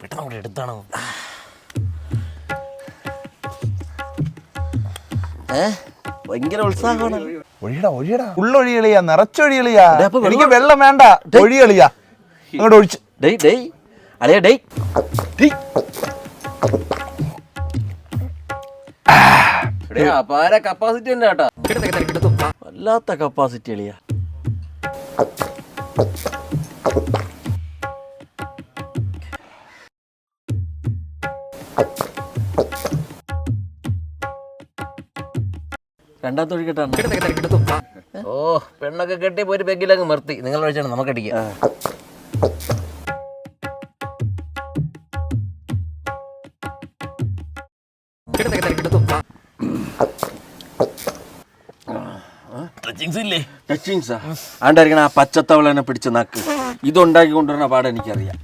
പെട്ടെന്ന് അവിടെ എടുത്താണോ. ഭയങ്കര ഉത്സാഹമാണ്. ഒഴിയടാ ഒഴിയടാ. ഉള്ളൊഴി എളിയാ നിറച്ചൊഴി എളിയാ എനിക്ക് വെള്ളം വേണ്ട. ഒഴി എളിയാ അങ്ങോട്ട് ഒഴിച്ച്. ഡേയ് ഡേയ്. അളിയ ഡേയ്. അപാര കപ്പാസിറ്റി തന്നെ കേട്ടാ. വല്ലാത്ത കപ്പാസിറ്റി അളിയ. രണ്ടാമത്തെ ഒഴിക്കട്ടാണ് ഓ പെണ്ണൊക്കെ കെട്ടി പോയി ബെഗിലങ്ങ് നിർത്തി. നിങ്ങൾ ഒഴിച്ചാണ് നമുക്ക് അടിക്കാം. ആണ്ടായിരിക്കണ ആ പച്ചത്തവളനെ പിടിച്ച നക്ക്. ഇതുണ്ടാക്കി കൊണ്ടുവരുന്ന പാട് എനിക്കറിയാം.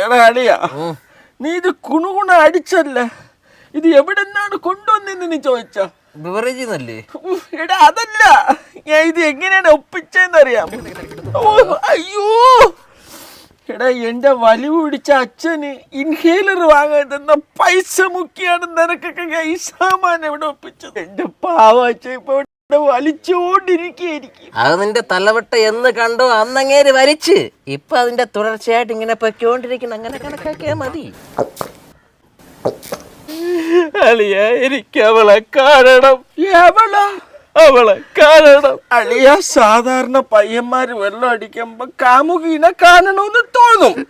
എടാ അളിയാ? നീ ഇത് കുണുകുണ അടിച്ചല്ലേ. ഇത് എവിടെ നിന്നാണ് കൊണ്ടുവന്നെന്ന് നീ ചോദിച്ച? ബിവറേജ് എടാ അതല്ല. ഞാൻ ഇത് എങ്ങനെയാണ് ഒപ്പിച്ചെന്നറിയാം ഓ, അയ്യോ. എടാ എന്റെ വലിവ് പിടിച്ച അച്ഛന് ഇൻഹേലർ വാങ്ങാൻ തന്ന പൈസ മുക്കിയാണ് നിനക്കൊക്കെ ഈ സാമാൻ എവിടെ ഒപ്പിച്ചത്. എന്റെ പാവ അച്ഛൻ ഇപ്പൊ വലിച്ചുകൊണ്ടിരിക്കുകയായിരിക്കും അത് നിന്റെ തലവട്ട എന്ന് കണ്ടോ? അന്നങ്ങേര് വരിച്ച്. ഇപ്പൊ അതിന്റെ തുടർച്ചയായിട്ട് ഇങ്ങനെ പൊയ്ക്കൊണ്ടിരിക്കുന്ന. അങ്ങനെ കണക്കാക്കിയാ മതി. അളിയ എനിക്ക് അവളെ കാണണം. എവളാ? അവളെ കാണണം. അളിയ സാധാരണ പയ്യന്മാര് വെള്ളം അടിക്കുമ്പോ കാമുകീനെ കാണണമെന്ന് തോന്നും.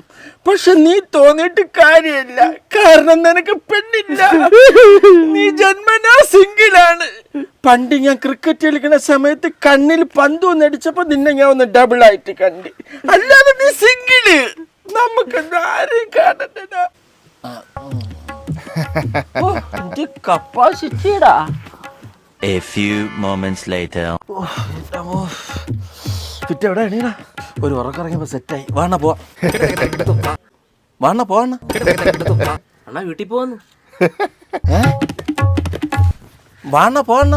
പക്ഷെ നീ തോന്നിട്ട് കാര്യമില്ല. കാരണം നിനക്ക് പെണ്ണില്ല. നീ ജന്മനാ. പണ്ട് ഞാൻ ക്രിക്കറ്റ് കളിക്കുന്ന സമയത്ത് കണ്ണിൽ പന്ത് ഒന്ന് അടിച്ചപ്പോ നിന്നെ ഞാൻ ഒന്ന് ഡബിൾ ആയിട്ട് കണ്ട്. അല്ലാതെ നീ സിംഗിൾ നമുക്ക് ആരെയും കാണണ്ടടാ കപ്പാസിറ്റിടാ A few moments later. ചുറ്റ എവിടെ എണീടാ? ഒരു ഉറക്കിറങ്ങിയപ്പോ സെറ്റായി വാണ പോവാ. വാണ പോവാണ അണ്ണാ. വീട്ടിൽ പോവാന്ന്. വാണ പോവാണ